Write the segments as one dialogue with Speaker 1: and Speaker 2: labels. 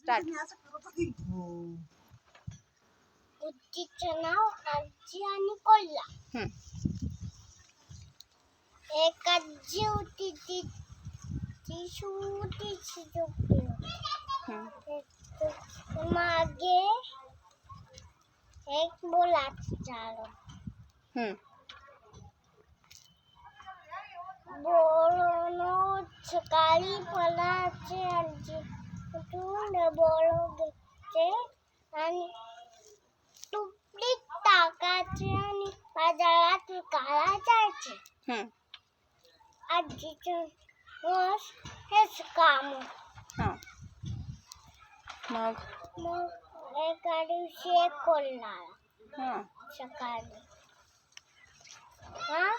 Speaker 1: Start
Speaker 2: बुद्धीचं नाव आजी आणि कोल्हा
Speaker 1: हम्म.
Speaker 2: एक आजी होती ती ती छोटीशी झोपली होती
Speaker 1: हम्म.
Speaker 2: ते- मागे एक बोलाचं झाड
Speaker 1: हम्म.
Speaker 2: बोलणं सकाळी फळाचे आजी उठून बोल घ्यायचे आणि टुपलीत टाकायचे आणि बाजारात विकायला जायचे
Speaker 1: हम्म.
Speaker 2: आजीचं रोज हेच काम
Speaker 1: हा. मग?
Speaker 2: मग एका दिवशी एक कोल्हा आला सकाळी हा.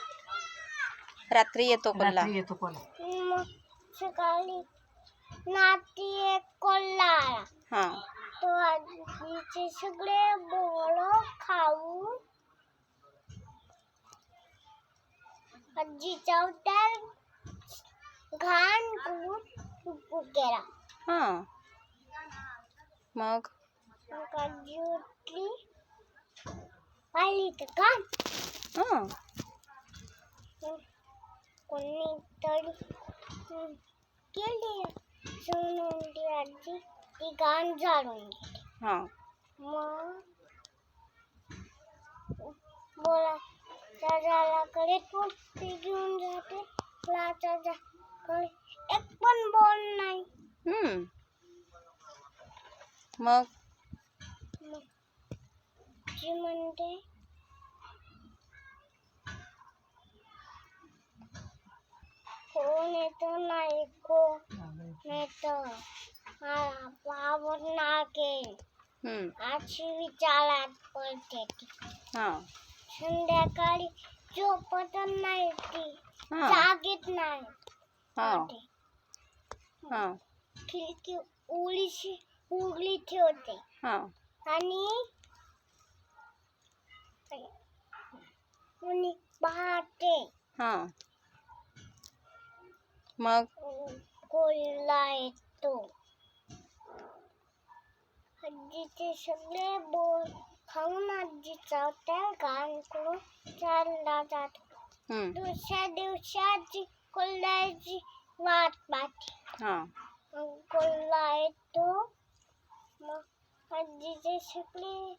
Speaker 1: रात्री येतो कोल्हा.
Speaker 3: रात्री येतो कोल्हा.
Speaker 2: मग सकाळी नाती एक कोल्हा आला
Speaker 1: हा
Speaker 2: तो आजीचे सगळे बोळ खाऊन आजीचा उतार घाण करून टुकू केला
Speaker 1: हा मग
Speaker 2: मग आजी उठली आली तर काम
Speaker 1: हा
Speaker 2: कोणी तरी हं, केली सोनूंची आजी ती घाण झाडून
Speaker 1: हा.
Speaker 2: मग बोला दादाकडे टोपी घेऊन जाते एक पण बॉल नाही.
Speaker 1: हम्म. मग?
Speaker 2: मग ती म्हणते येतं मला पावर नाकेल
Speaker 1: हम्म।
Speaker 2: अशी विचारात पडते ती
Speaker 1: हा।
Speaker 2: संध्याकाळी झोपत नाही ती जागीत नाही।
Speaker 1: हा. हा।
Speaker 2: खिडकी उघडीशी उघडी ठेवते
Speaker 1: हा।
Speaker 2: आणि पाहते
Speaker 1: हा। मग?
Speaker 2: कोल्हा येतो
Speaker 1: हम्म.
Speaker 2: दुसऱ्या दिवशी आजी वाट कोल्हा येतो मग आजीचे सगळे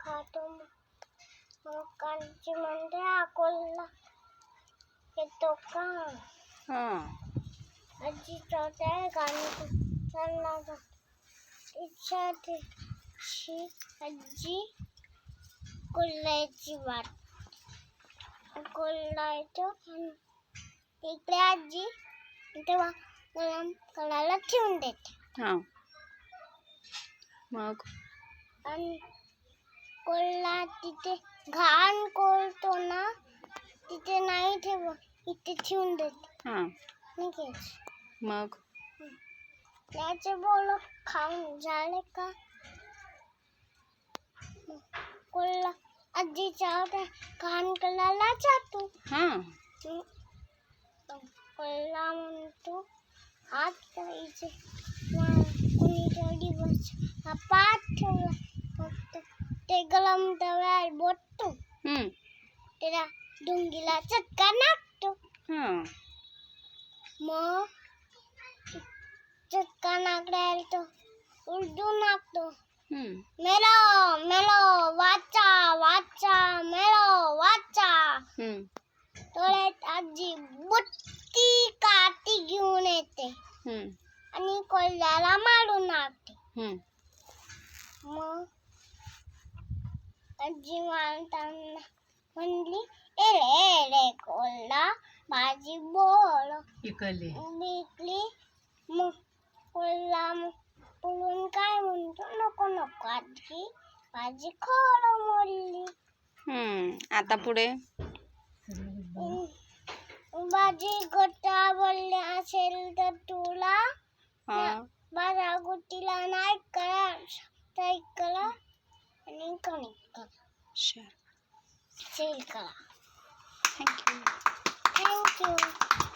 Speaker 2: खातो मग म्हणते कोल्हा येतो का
Speaker 1: हा.
Speaker 2: आजी चौथ्या गाणी तिच्या दिवशी आजी कोल्ह्याची वाट कोल्हा येतो आणि इकडे आजी। तेव्हा गरम करायला ठेवून देते।
Speaker 1: हा। मग
Speaker 2: आणि कोल्हा तिथे घाण कोलतो ना तिथे नाही ठेव इथे ठेवून देते।
Speaker 1: हा. मग?
Speaker 2: त्याचे बोल खाऊन झाले का? कोल्हा आजीच्या त्या घाण जातो.
Speaker 1: हा.
Speaker 2: कोल्हा म्हणतो हात पाहिजे कोणी बस हा पाठ ठेवला. फक्त ते गरम तव्यावर बोटतो.
Speaker 1: हम्म
Speaker 2: त्याला डुंगीला चटका नाकतो
Speaker 1: हा.
Speaker 2: मग चटका नाकड्याला तो उलटून नाकतो
Speaker 1: हम्म।
Speaker 2: मेलो मेलो वाचा वाचा मेलो वाचा।
Speaker 1: हम्म।
Speaker 2: डोळ्यात आजी बुट्टी काठी घेऊन येते
Speaker 1: हम्म।
Speaker 2: आणि कोल्ह्याला मारून
Speaker 1: हम्म।
Speaker 2: मग आजी मारताना म्हणली एरे एरे कोल्हा माझी बोल
Speaker 3: इकडली.
Speaker 2: विकली मग मग पळून काय म्हणतो? नको नको आजी. माझी खोड मोडली.
Speaker 1: हम्म आता पुढे?
Speaker 2: माझी गोटा बोलले असेल तर तुला?
Speaker 1: हा.
Speaker 2: माझ्या गोटीला नाही करा ताई करा आणि कणिक करा. सेल करा.
Speaker 1: Thank you.